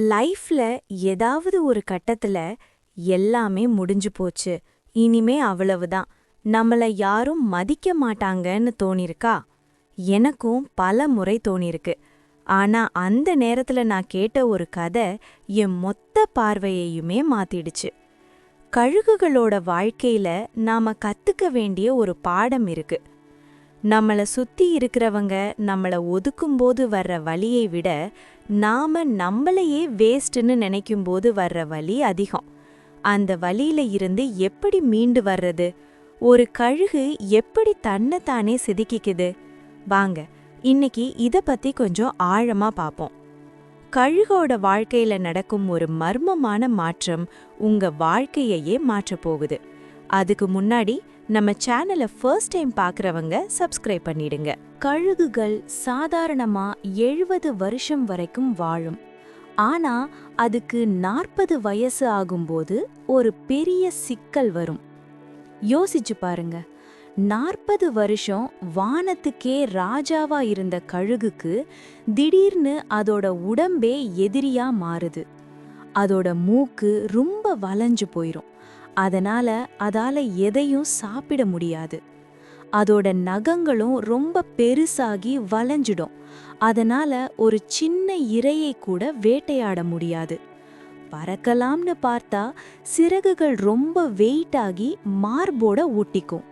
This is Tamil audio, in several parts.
லைஃப்ல ஏதாவது ஒரு கட்டத்துல எல்லாமே முடிஞ்சு போச்சு. இனிமே அவ்வளவுதான். நம்மள யாரும் மதிக்க மாட்டாங்கன்னு தோணிருக்கா? எனக்கும் பல முறை தோணிருக்கு. ஆனா அந்த நேரத்துல நான் கேட்ட ஒரு கதை என் மொத்த பார்வையையுமே மாத்திடுச்சு. கழுகுகளோட வாழ்க்கையில நாம கத்துக்க வேண்டிய ஒரு பாடம் இருக்கு. நம்மள சுத்தி இருக்கிறவங்க நம்மள ஒதுக்கும்போது வர்ற வழியை விட நாம நம்மளையே வேஸ்ட்னு நினைக்கும்போது வர்ற வலி அதிகம். அந்த வலியில இருந்து எப்படி மீண்டு வர்றது? ஒரு கழுகு எப்படி தன்னைத்தானே செதுக்கிக்குது? வாங்க இன்னைக்கு இதை பத்தி கொஞ்சம் ஆழமா பார்ப்போம் கழுகோட வாழ்க்கையில நடக்கும் ஒரு மர்மமான மாற்றம் உங்க வாழ்க்கையையே மாற்றப் போகுது. அதுக்கு முன்னாடி நம்ம சேனலை ஃபர்ஸ்ட் டைம் பார்க்குறவங்க சப்ஸ்கிரைப் பண்ணிடுங்க. கழுகுகள் சாதாரணமாக எழுபது வருஷம் வரைக்கும் வாழும். ஆனால் அதுக்கு நாற்பது வயசு ஆகும்போது ஒரு பெரிய சிக்கல் வரும். யோசிச்சு பாருங்க. நாற்பது வருஷம் வானத்துக்கே ராஜாவா இருந்த கழுகுக்கு திடீர்னு அதோட உடம்பே எதிரியா மாறுது. அதோட மூக்கு ரொம்ப வளைஞ்சு போயிரும். அதனால அதால எதையும் சாப்பிட முடியாது. அதோட நகங்களும் ரொம்ப பெருசாகி வளைஞ்சிடும். அதனால ஒரு சின்ன இரையை கூட வேட்டையாட முடியாது. பறக்கலாம்னு பார்த்தா சிறகுகள் ரொம்ப வெயிட் ஆகி மார்போட ஒட்டிக்கும்.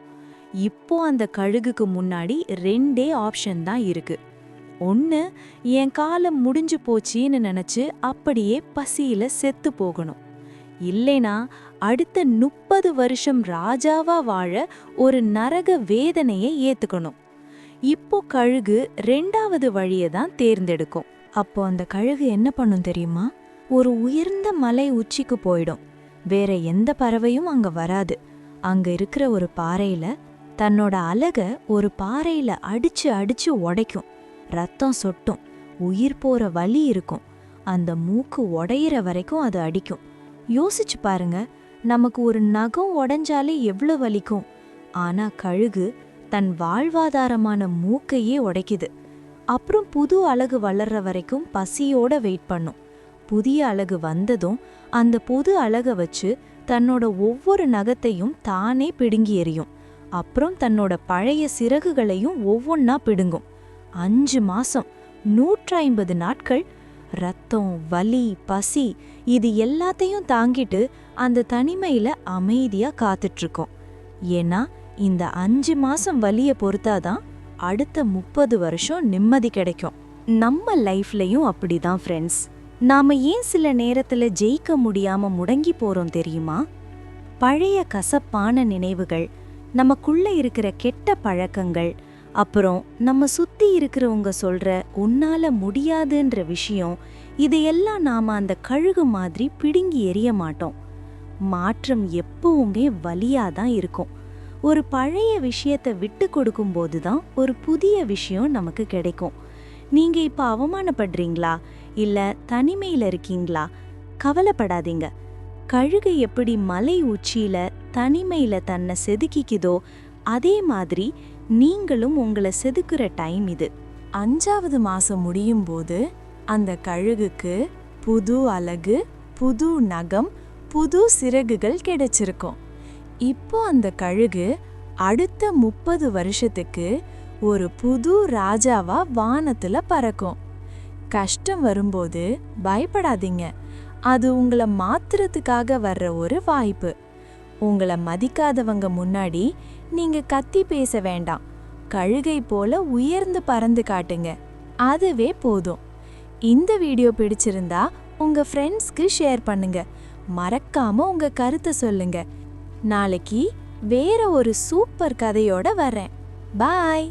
இப்போ அந்த கழுகுக்கு முன்னாடி ரெண்டே ஆப்ஷன் தான் இருக்கு. ஒன்று என் காலம் முடிஞ்சு போச்சின்னு நினச்சி அப்படியே பசியில் செத்து போகணும். இல்லைனா அடுத்த முப்பது வருஷம் ராஜாவா வாழ ஒரு நரக வேதனையை ஏத்துக்கணும். இப்போ கழுகு ரெண்டாவது வழியை தான் தேர்ந்தெடுக்கும். அப்போ அந்த கழுகு என்ன பண்ணும் தெரியுமா? ஒரு உயர்ந்த மலை உச்சிக்கு போயிடும். வேற எந்த பறவையும் அங்க வராது. அங்க இருக்கிற ஒரு பாறையில தன்னோட அழக ஒரு பாறையில அடிச்சு அடிச்சு உடைக்கும். ரத்தம் சொட்டும். உயிர் போற வலி இருக்கும். அந்த மூக்கு உடையிற வரைக்கும் அது அடிக்கும். யோசிச்சு பாருங்க. நமக்கு ஒரு நகம் உடஞ்சாலே எவ்வளவு வலிக்கும். ஆனா கழுகு தன் வாழ்வாதாரமான மூக்கையே உடைக்குது. அப்புறம் புது அழகு வளர்ற வரைக்கும் பசியோட வெயிட் பண்ணும். புதிய அழகு வந்ததும் அந்த புது அழகை வச்சு தன்னோட ஒவ்வொரு நகத்தையும் தானே பிடுங்கி எறியும். அப்புறம் தன்னோட பழைய சிறகுகளையும் ஒவ்வொன்றா பிடுங்கும். அஞ்சு மாசம் நூற்றி ஐம்பது நாட்கள் ரத்தம் வலி பசி இது எல்லாத்தையும் தாங்கிட்டு அந்த தனிமையில அமைதியா காத்துட்டு இருக்கோம் ஏன்னா இந்த அஞ்சு மாசம் வலிய பொறுத்தாதான் அடுத்த முப்பது வருஷம் நிம்மதி கிடைக்கும். நம்ம லைஃப்லயும் அப்படிதான் ஃப்ரெண்ட்ஸ் நாம ஏன் சில நேரத்துல ஜெயிக்க முடியாம முடங்கி போறோம் தெரியுமா? பழைய கசப்பான நினைவுகள் நமக்குள்ள இருக்கிற கெட்ட பழக்கங்கள் அப்புறம் நம்ம சுத்தி இருக்கிறவங்க சொல்ற உன்னால முடியாதுன்ற விஷயம் இதையெல்லாம் நாம அந்த கழுகு மாதிரி பிடுங்கி எறிய மாட்டோம். மாற்றம் எப்பவுமே வலியாதான் இருக்கும். ஒரு பழைய விஷயத்தை விட்டு கொடுக்கும்போது தான் ஒரு புதிய விஷயம் நமக்கு கிடைக்கும். நீங்க இப்போ அவமானப்படுறீங்களா? இல்ல தனிமையில இருக்கீங்களா? கவலைப்படாதீங்க. கழுகு எப்படி மலை உச்சியில தனிமையில தன்னை செதுக்கிக்குதோ அதே மாதிரி நீங்களும் உங்களை செதுக்குற டைம் இது. அஞ்சாவது மாதம் முடியும் போது அந்த கழுகுக்கு புது அழகு புது நகம் புது சிறகுகள் கிடைச்சிருக்கும். இப்போ அந்த கழுகு அடுத்த முப்பது வருஷத்துக்கு ஒரு புது ராஜாவா வானத்துல பறக்கும். கஷ்டம் வரும்போது பயப்படாதீங்க. அது உங்களை மாத்துறதுக்காக வர்ற ஒரு வாய்ப்பு. உங்களை மதிக்காதவங்க முன்னாடி நீங்க கத்தி பேச வேண்டாம். கழுகை போல உயர்ந்து பறந்து காட்டுங்க. அதுவே போதும். இந்த வீடியோ பிடிச்சிருந்தா உங்க ஃப்ரெண்ட்ஸ்க்கு ஷேர் பண்ணுங்க. மறக்காம உங்க கருத்தை சொல்லுங்க. நாளைக்கு வேற ஒரு சூப்பர் கதையோட வரேன் பாய்